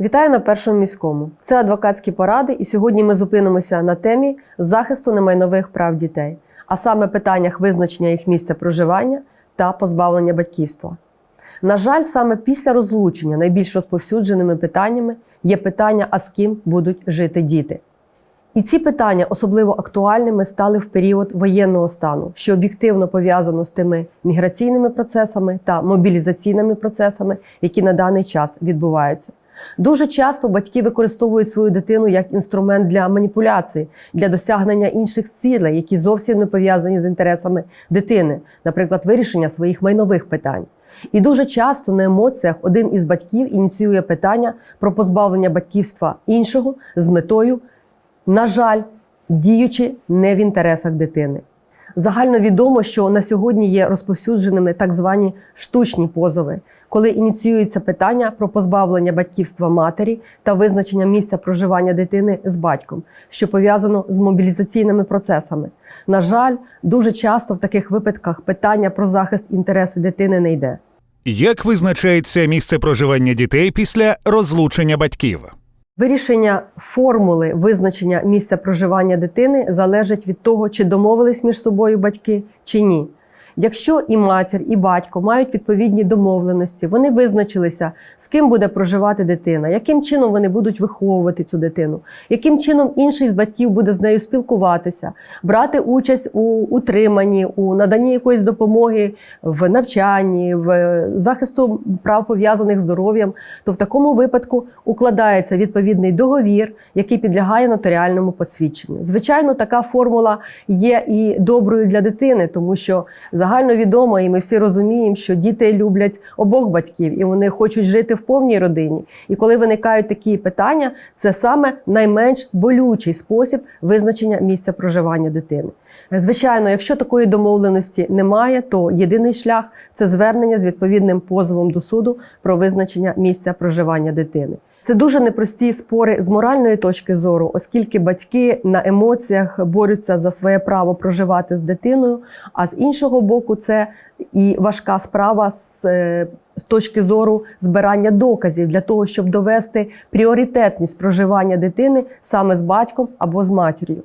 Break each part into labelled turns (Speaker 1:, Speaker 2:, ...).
Speaker 1: Вітаю на першому міському. Це адвокатські поради, і сьогодні ми зупинимося на темі захисту немайнових прав дітей, а саме питаннях визначення їх місця проживання та позбавлення батьківства. На жаль, саме після розлучення найбільш розповсюдженими питаннями є питання, а з ким будуть жити діти. І ці питання особливо актуальними стали в період воєнного стану, що об'єктивно пов'язано з тими міграційними процесами та мобілізаційними процесами, які на даний час відбуваються. Дуже часто батьки використовують свою дитину як інструмент для маніпуляції, для досягнення інших цілей, які зовсім не пов'язані з інтересами дитини, наприклад, вирішення своїх майнових питань. І дуже часто на емоціях один із батьків ініціює питання про позбавлення батьківства іншого з метою, на жаль, діючи не в інтересах дитини. Загально відомо, що на сьогодні є розповсюдженими так звані штучні позови, коли ініціюється питання про позбавлення батьківства матері та визначення місця проживання дитини з батьком, що пов'язано з мобілізаційними процесами. На жаль, дуже часто в таких випадках питання про захист інтересів дитини не йде.
Speaker 2: Як визначається місце проживання дітей після розлучення батьків?
Speaker 1: Вирішення формули визначення місця проживання дитини залежить від того, чи домовились між собою батьки чи ні. Якщо і матір, і батько мають відповідні домовленості, вони визначилися, з ким буде проживати дитина, яким чином вони будуть виховувати цю дитину, яким чином інший з батьків буде з нею спілкуватися, брати участь у утриманні, у наданні якоїсь допомоги в навчанні, в захисту прав пов'язаних з здоров'ям, то в такому випадку укладається відповідний договір, який підлягає нотаріальному посвідченню. Звичайно, така формула є і доброю для дитини, тому що загально відомо, і ми всі розуміємо, що діти люблять обох батьків і вони хочуть жити в повній родині. І коли виникають такі питання, це саме найменш болючий спосіб визначення місця проживання дитини. Звичайно, якщо такої домовленості немає, то єдиний шлях це звернення з відповідним позовом до суду про визначення місця проживання дитини. Це дуже непрості спори з моральної точки зору, оскільки батьки на емоціях борються за своє право проживати з дитиною. А з іншого боку, це і важка справа з, е, з точки зору збирання доказів для того, щоб довести пріоритетність проживання дитини саме з батьком або з матір'ю.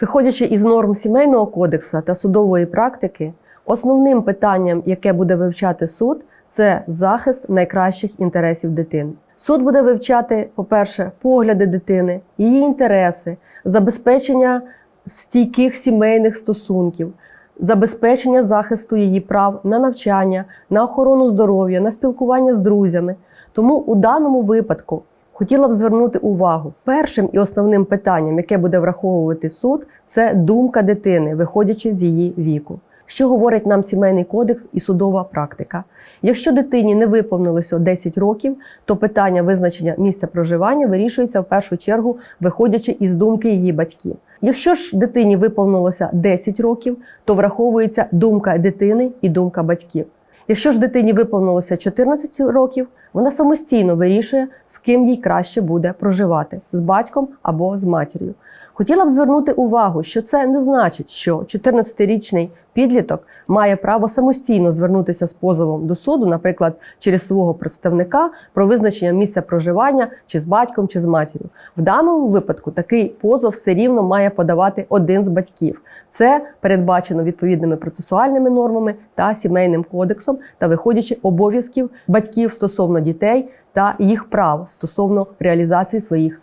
Speaker 1: Виходячи із норм сімейного кодексу та судової практики, основним питанням, яке буде вивчати суд, це захист найкращих інтересів дитини. Суд буде вивчати, по-перше, погляди дитини, її інтереси, забезпечення стійких сімейних стосунків, забезпечення захисту її прав на навчання, на охорону здоров'я, на спілкування з друзями. Тому у даному випадку хотіла б звернути увагу першим і основним питанням, яке буде враховувати суд, це думка дитини, виходячи з її віку. Що говорить нам сімейний кодекс і судова практика? Якщо дитині не виповнилося 10 років, то питання визначення місця проживання вирішується в першу чергу, виходячи із думки її батьків. Якщо ж дитині виповнилося 10 років, то враховується думка дитини і думка батьків. Якщо ж дитині виповнилося 14 років, вона самостійно вирішує, з ким їй краще буде проживати з батьком або з матір'ю. Хотіла б звернути увагу, що це не значить, що 14-річний підліток має право самостійно звернутися з позовом до суду, наприклад, через свого представника про визначення місця проживання чи з батьком, чи з матір'ю. В даному випадку такий позов все рівно має подавати один з батьків. Це передбачено відповідними процесуальними нормами та сімейним кодексом та виходячи обов'язків батьків стосовно дітей та їх прав стосовно реалізації своїх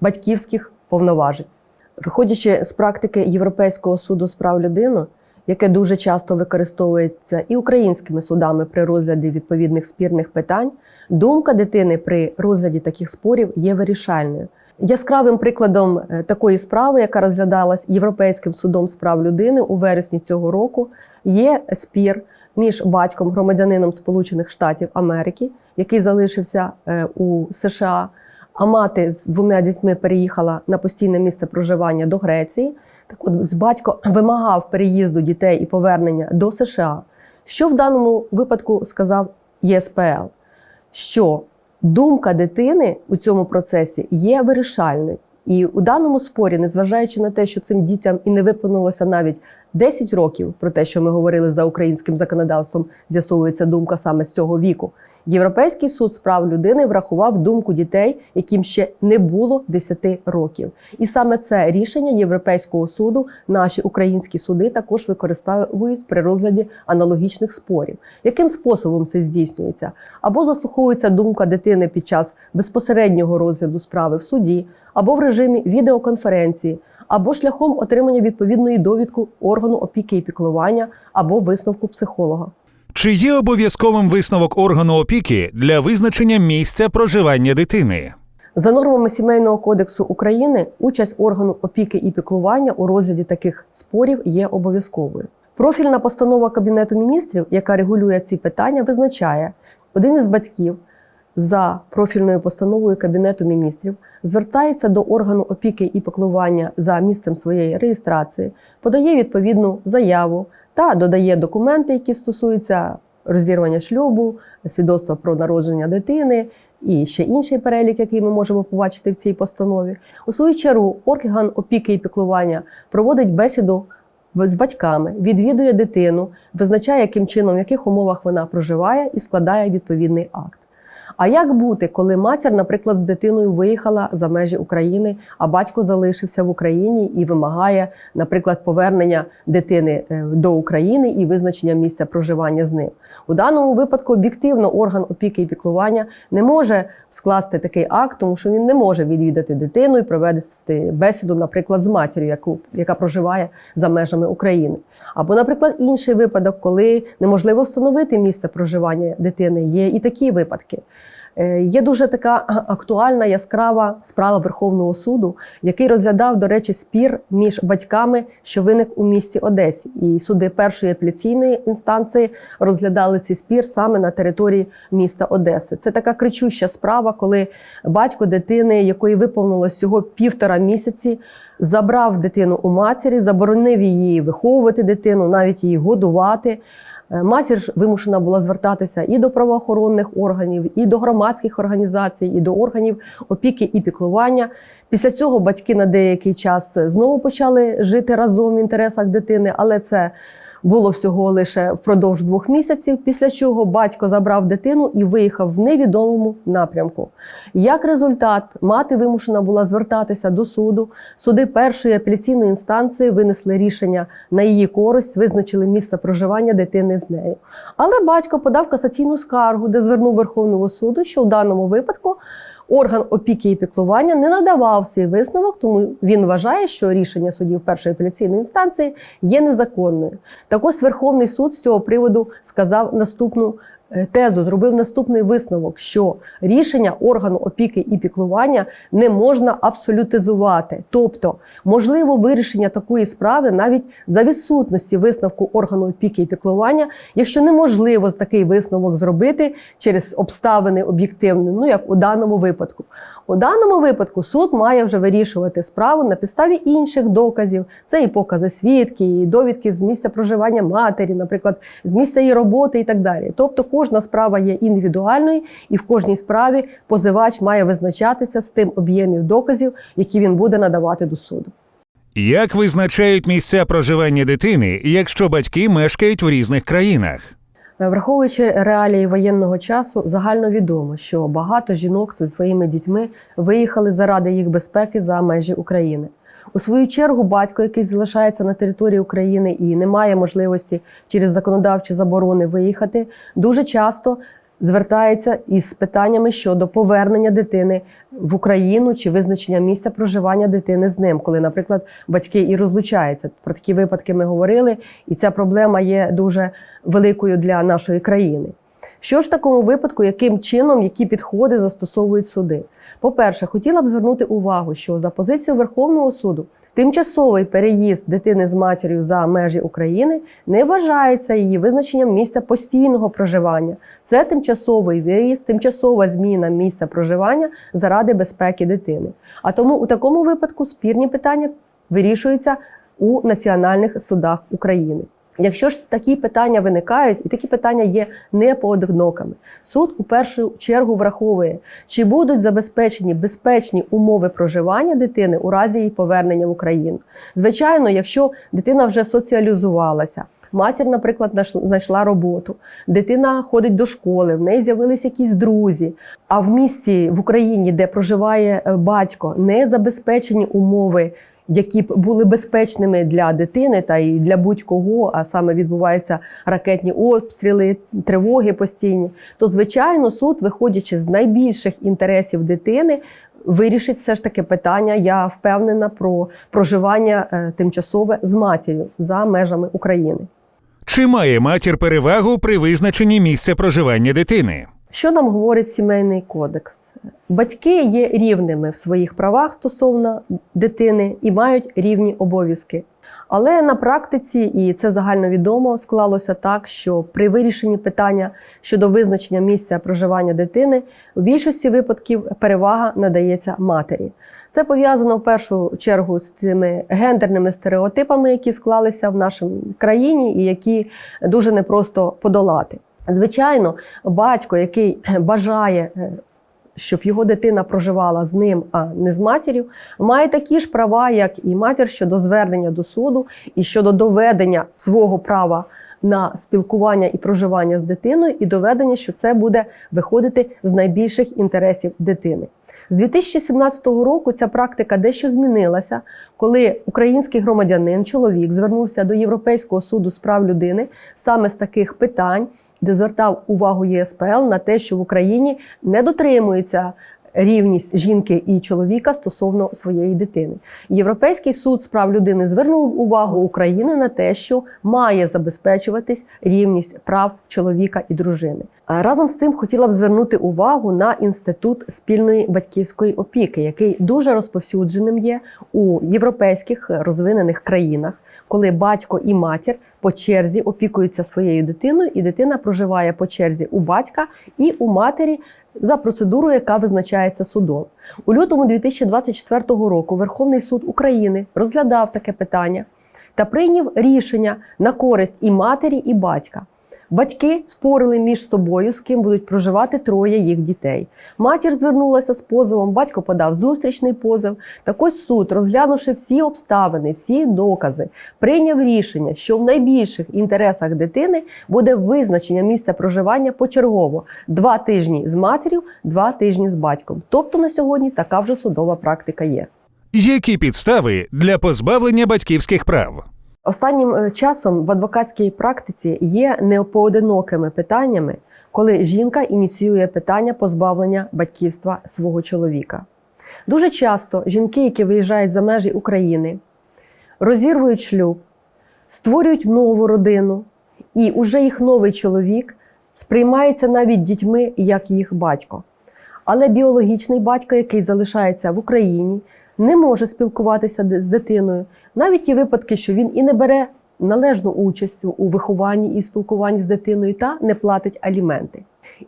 Speaker 1: батьківських повноважень. Виходячи з практики Європейського суду з прав людини, яке дуже часто використовується і українськими судами при розгляді відповідних спірних питань, думка дитини при розгляді таких спорів є вирішальною. Яскравим прикладом е, такої справи, яка розглядалась Європейським судом з прав людини у вересні цього року, є спір між батьком, громадянином Сполучених Штатів Америки, який залишився е, у США, а мати з двома дітьми переїхала на постійне місце проживання до Греції. Так от батько вимагав переїзду дітей і повернення до США. Що в даному випадку сказав ЄСПЛ? Що думка дитини у цьому процесі є вирішальною. І у даному спорі, незважаючи на те, що цим дітям і не виповнилося навіть 10 років, про те, що ми говорили за українським законодавством, з'ясовується думка саме з цього віку. Європейський суд з прав людини врахував думку дітей, яким ще не було 10 років. І саме це рішення Європейського суду наші українські суди також використовують при розгляді аналогічних спорів. Яким способом це здійснюється? Або заслуховується думка дитини під час безпосереднього розгляду справи в суді, або в режимі відеоконференції, або шляхом отримання відповідної довідку органу опіки і піклування, або висновку психолога.
Speaker 2: Чи є обов'язковим висновок органу опіки для визначення місця проживання дитини?
Speaker 1: За нормами Сімейного кодексу України участь органу опіки і піклування у розгляді таких спорів є обов'язковою. Профільна постанова Кабінету міністрів, яка регулює ці питання, визначає, один із батьків за профільною постановою Кабінету міністрів звертається до органу опіки і піклування за місцем своєї реєстрації, подає відповідну заяву та додає документи, які стосуються розірвання шлюбу, свідоцтва про народження дитини і ще інший перелік, який ми можемо побачити в цій постанові. У свою чергу орган опіки і піклування проводить бесіду з батьками, відвідує дитину, визначає, яким чином, в яких умовах вона проживає, і складає відповідний акт. А як бути, коли матір, наприклад, з дитиною виїхала за межі України, а батько залишився в Україні і вимагає, наприклад, повернення дитини е, до України і визначення місця проживання з ним? У даному випадку об'єктивно орган опіки і піклування не може скласти такий акт, тому що він не може відвідати дитину і провести бесіду, наприклад, з матір'ю, яку яка проживає за межами України. Або, наприклад, інший випадок, коли неможливо встановити місце проживання дитини. Є і такі випадки. Е, Є дуже така актуальна яскрава справа Верховного суду, який розглядав, до речі, спір між батьками, що виник у місті Одесі. І суди першої апеляційної інстанції розглядали цей спір саме на території міста Одеси. Це така кричуща справа, коли батько дитини, якої виповнилось всього півтора місяці, забрав дитину у матері, заборонив її виховувати дитину, навіть її годувати. Е, Матір вимушена була звертатися і до правоохоронних органів, і до громадських організацій, і до органів опіки і піклування. Після цього батьки на деякий час знову почали жити разом в інтересах дитини, але це було всього лише впродовж двох місяців. Після чого батько забрав дитину і виїхав в невідомому напрямку. Як результат, мати вимушена була звертатися до суду. Суди першої апеляційної інстанції винесли рішення на її користь, визначили місце проживання дитини з нею. Але батько подав касаційну скаргу, де звернув Верховного суду, що в даному випадку орган опіки і піклування не надавав свій висновок, тому він вважає, що рішення судів першої апеляційної інстанції є незаконною. Так ось Верховний суд з цього приводу сказав наступну тезу, зробив наступний висновок, що рішення органу опіки і піклування не можна абсолютизувати. Тобто, можливо вирішення такої справи навіть за відсутності висновку органу опіки і піклування, якщо неможливо такий висновок зробити через обставини об'єктивні, ну як у даному випадку. У даному випадку суд має вже вирішувати справу на підставі інших доказів. Це і покази свідків, і довідки з місця проживання матері, наприклад, з місця її роботи і так далі. Тобто кожна справа є індивідуальною, і в кожній справі позивач має визначатися з тим об'ємів доказів, які він буде надавати до суду.
Speaker 2: Як визначають місця проживання дитини, якщо батьки мешкають в різних країнах?
Speaker 1: Враховуючи реалії воєнного часу, загально відомо, що багато жінок зі своїми дітьми виїхали заради їх безпеки за межі України. У свою чергу, батько, який залишається на території України і не має можливості через законодавчі заборони виїхати, дуже часто звертається із питаннями щодо повернення дитини в Україну чи визначення місця проживання дитини з ним, коли, наприклад, батьки і розлучаються. Про такі випадки ми говорили, і ця проблема є дуже великою для нашої країни. Що ж в такому випадку, яким чином, які підходи застосовують суди? По-перше, хотіла б звернути увагу, що за позицією Верховного суду тимчасовий переїзд дитини з матір'ю за межі України не вважається її визначенням місця постійного проживання. Це тимчасовий виїзд, тимчасова зміна місця проживання заради безпеки дитини. А тому у такому випадку спірні питання вирішуються у національних судах України. Якщо ж такі питання виникають, і такі питання є непоодинокими, суд у першу чергу враховує, чи будуть забезпечені безпечні умови проживання дитини у разі її повернення в Україну. Звичайно, якщо дитина вже соціалізувалася, Матір, наприклад, знайшла роботу, дитина ходить до школи, в неї з'явилися якісь друзі. А в місті в Україні, де проживає е, батько, не забезпечені умови, які б були безпечними для дитини та і для будь-кого, а саме відбуваються ракетні обстріли, тривоги постійні. То звичайно, суд, виходячи з найбільших інтересів дитини, вирішить все ж таки питання. Я впевнена про проживання е, тимчасове з матір'ю за межами України.
Speaker 2: Чи має матір перевагу при визначенні місця проживання дитини?
Speaker 1: Що нам говорить сімейний кодекс? Батьки є рівними в своїх правах стосовно дитини і мають рівні обов'язки. Але на практиці, і це загальновідомо, склалося так, що при вирішенні питання щодо визначення місця проживання дитини в більшості випадків перевага надається матері. Це пов'язано в першу чергу з цими гендерними стереотипами, які склалися в нашій країні, і які дуже непросто подолати. Звичайно, батько, який бажає, е, щоб його дитина проживала з ним, а не з матір'ю, має такі ж права, як і матір щодо звернення до суду і щодо доведення свого права на спілкування і проживання з дитиною, і доведення, що це буде виходити з найбільших інтересів дитини. З 2017 року ця практика дещо змінилася, коли український громадянин, чоловік, звернувся до Європейського суду з прав людини саме з таких питань, де звертав увагу ЄСПЛ на те, що в Україні не дотримується рівність жінки і чоловіка стосовно своєї дитини. Європейський суд з прав людини звернув увагу України на те, що має забезпечуватись рівність прав чоловіка і дружини. Разом з тим хотіла б звернути увагу на інститут спільної батьківської опіки, який дуже розповсюдженим є у європейських розвинених країнах, коли батько і матір по черзі опікуються своєю дитиною, і дитина проживає по черзі у батька і у матері за процедурою, яка визначається судом. У лютому 2024 року Верховний суд України розглядав таке питання та прийняв рішення на користь і матері, і батька. Батьки спорили між собою, з ким будуть проживати троє їх дітей. Матір звернулася з позовом, батько подав зустрічний позов. Так ось суд, розглянувши всі обставини, всі докази, прийняв рішення, що в найбільших інтересах дитини буде визначення місця проживання почергово два тижні з матір'ю, два тижні з батьком. Тобто на сьогодні така вже судова практика є.
Speaker 2: Які підстави для позбавлення батьківських прав?
Speaker 1: Останнім е, часом в адвокатській практиці є непоодинокими питаннями, коли жінка ініціює питання позбавлення батьківства свого чоловіка. Дуже часто жінки, які виїжджають за межі України, розірвують шлюб, створюють нову родину, і уже їх новий чоловік сприймається навіть дітьми як їх батько. Але біологічний батько, який залишається в Україні, не може спілкуватися з дитиною. Навіть є випадки, що він і не бере належну участь у вихованні і спілкуванні з дитиною та не платить аліменти.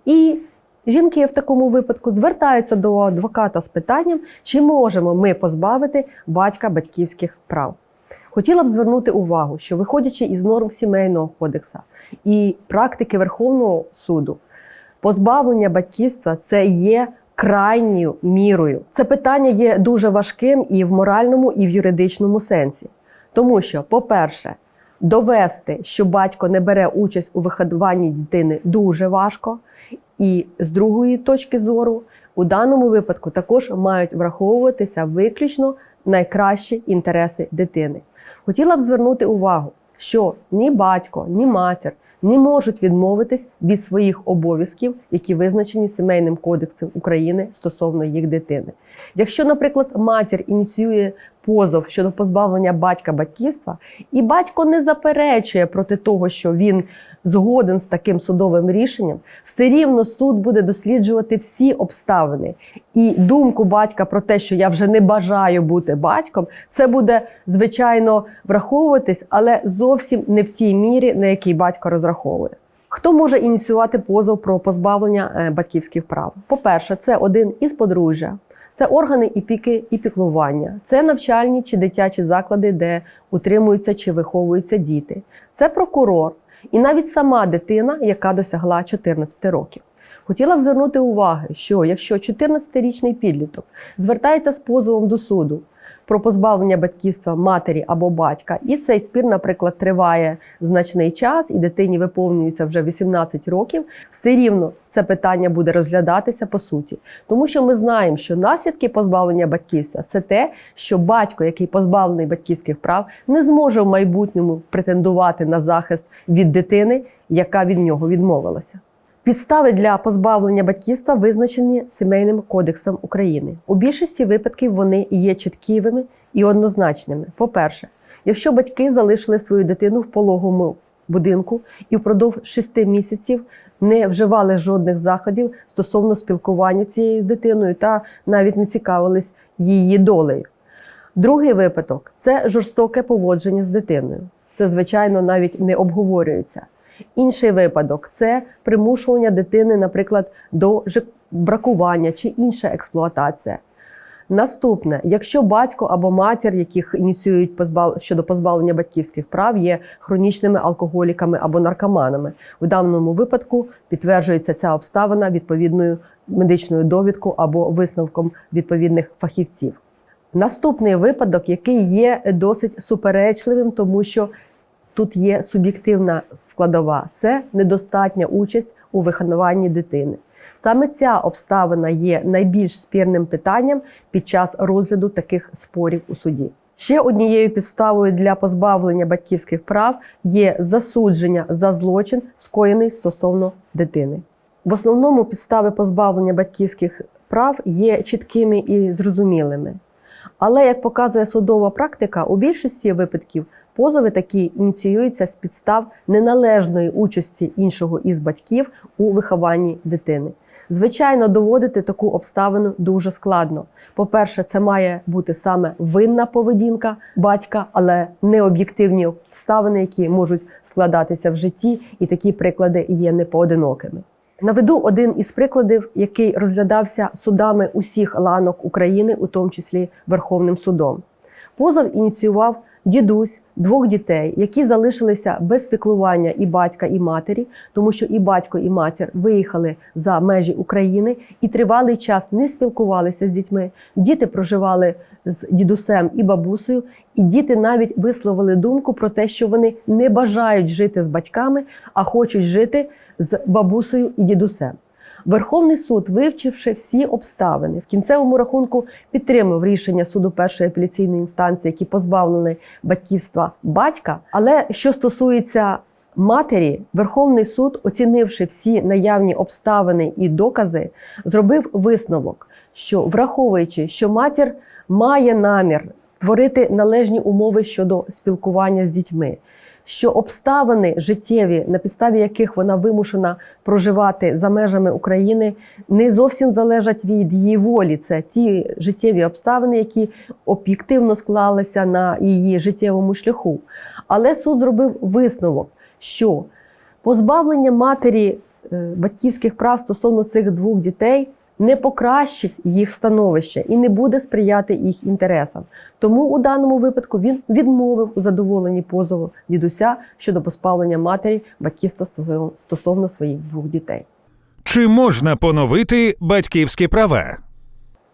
Speaker 1: І жінки в такому випадку звертаються до адвоката з питанням, чи можемо ми позбавити батька батьківських прав. Хотіла б звернути увагу, що виходячи із норм сімейного кодекса і практики Верховного суду, позбавлення батьківства це є крайньою мірою. Це питання є дуже важким і в моральному, і в юридичному сенсі. Тому що, по-перше, довести, що батько не бере участь у виховуванні дитини, дуже важко. І з другої точки зору, у даному випадку також мають враховуватися виключно найкращі інтереси дитини. Хотіла б звернути увагу, що ні батько, ні матір не можуть відмовитись від своїх обов'язків, які визначені сімейним кодексом України стосовно їх дитини. Якщо, наприклад, матір ініціює позов щодо позбавлення батька батьківства, і батько не заперечує проти того, що він згоден з таким судовим рішенням, все рівно суд буде досліджувати всі обставини. І думку батька про те, що я вже не бажаю бути батьком, це буде звичайно враховуватись, але зовсім не в тій мірі, на який батько розраховує. Хто може ініціювати позов про позбавлення е, батьківських прав? По-перше, це один із подружжя, це органи опіки і піклування, це навчальні чи дитячі заклади, де утримуються чи виховуються діти, це прокурор і навіть сама дитина, яка досягла 14 років. Хотіла б звернути увагу, що якщо 14-річний підліток звертається з позовом до суду про позбавлення батьківства матері або батька, і цей спір, наприклад, триває значний час, і дитині виповнюється вже 18 років, все рівно це питання буде розглядатися по суті. Тому що ми знаємо, що наслідки позбавлення батьківства це те, що батько, який позбавлений батьківських прав, не зможе в майбутньому претендувати на захист від дитини, яка від нього відмовилася. Підстави для позбавлення батьківства визначені Сімейним кодексом України. У більшості випадків вони є чіткими і однозначними. По-перше, якщо батьки залишили свою дитину в пологовому будинку і впродовж 6 місяців не вживали жодних заходів стосовно спілкування цією дитиною та навіть не цікавились її долею. Другий випадок це жорстоке поводження з дитиною. Це, звичайно, навіть не обговорюється. Інший випадок це примушування дитини, наприклад, до бракування чи інша експлуатація. Наступне, якщо батько або матір, яких ініціюють позбав... щодо позбавлення батьківських прав, є хронічними алкоголіками або наркоманами, в даному випадку підтверджується ця обставина відповідною медичною довідкою або висновком відповідних фахівців. Наступний випадок, який є досить суперечливим, тому що тут є суб'єктивна складова, це недостатня участь у вихованні дитини. Саме ця обставина є найбільш спірним питанням під час розгляду таких спорів у суді. Ще однією підставою для позбавлення батьківських прав є засудження за злочин, скоєний стосовно дитини. В основному підстави позбавлення батьківських прав є чіткими і зрозумілими. Але як показує судова практика, у більшості випадків позови такі ініціюються з підстав неналежної участі іншого із батьків у вихованні дитини. Звичайно, доводити таку обставину дуже складно. По-перше, це має бути саме винна поведінка батька, але не об'єктивні обставини, які можуть складатися в житті, і такі приклади є непоодинокими. Наведу один із прикладів, який розглядався судами усіх ланок України, у тому числі Верховним судом. Позов ініціював дідусь двох дітей, які залишилися без піклування і батька, і матері, тому що і батько, і матір виїхали за межі України і тривалий час не спілкувалися з дітьми. Діти проживали з дідусем і бабусею, і діти навіть висловили думку про те, що вони не бажають жити з батьками, а хочуть жити з бабусею і дідусем. Верховний суд, вивчивши всі обставини, в кінцевому рахунку підтримав рішення суду першої апеляційної інстанції, які позбавлені батьківства батька. Але що стосується матері, Верховний суд, оцінивши всі наявні обставини і докази, зробив висновок, що враховуючи, що матір має намір створити належні умови щодо спілкування з дітьми що обставини життєві, на підставі яких вона вимушена проживати за межами України, не зовсім залежать від її волі. Це ті життєві обставини, які об'єктивно склалися на її життєвому шляху. Але суд зробив висновок, що позбавлення матері е, батьківських прав стосовно цих двох дітей не покращить їх становище і не буде сприяти їх інтересам. Тому у даному випадку він відмовив у задоволенні позову дідуся щодо позбавлення матері батьківства стосовно своїх двох дітей.
Speaker 2: Чи можна поновити батьківські права?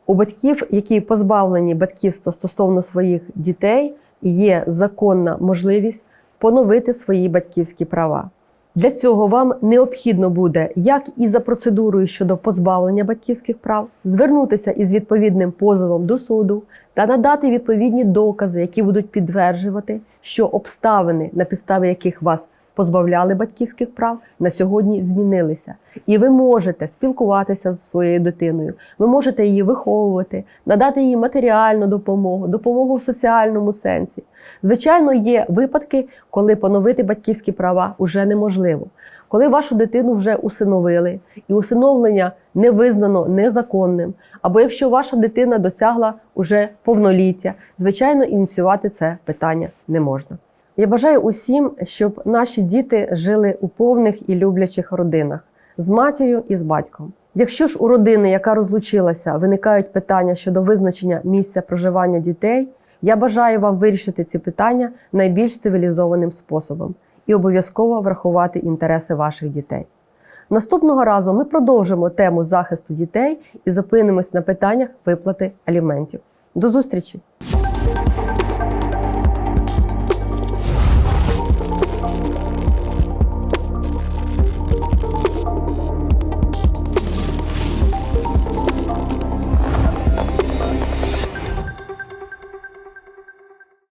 Speaker 1: У батьків, які позбавлені батьківства стосовно своїх дітей, є законна можливість поновити свої батьківські права. Для цього вам необхідно буде, як і за процедурою щодо позбавлення батьківських прав, звернутися із відповідним позовом до суду та надати відповідні докази, які будуть підтверджувати, що обставини, на підставі яких вас позбавляли батьківських прав, на сьогодні змінилися. І ви можете спілкуватися з своєю дитиною, ви можете її виховувати, надати їй матеріальну допомогу, допомогу в соціальному сенсі. Звичайно, є випадки, коли поновити батьківські права вже неможливо. Коли вашу дитину вже усиновили, і усиновлення не визнано незаконним, або якщо ваша дитина досягла уже повноліття, звичайно, ініціювати це питання не можна. Я бажаю усім, щоб наші діти жили у повних і люблячих родинах з матір'ю і з батьком. Якщо ж у родини, яка розлучилася, виникають питання щодо визначення місця проживання дітей, я бажаю вам вирішити ці питання найбільш цивілізованим способом і обов'язково врахувати інтереси ваших дітей. Наступного разу ми продовжимо тему захисту дітей і зупинимось на питаннях виплати аліментів. До зустрічі!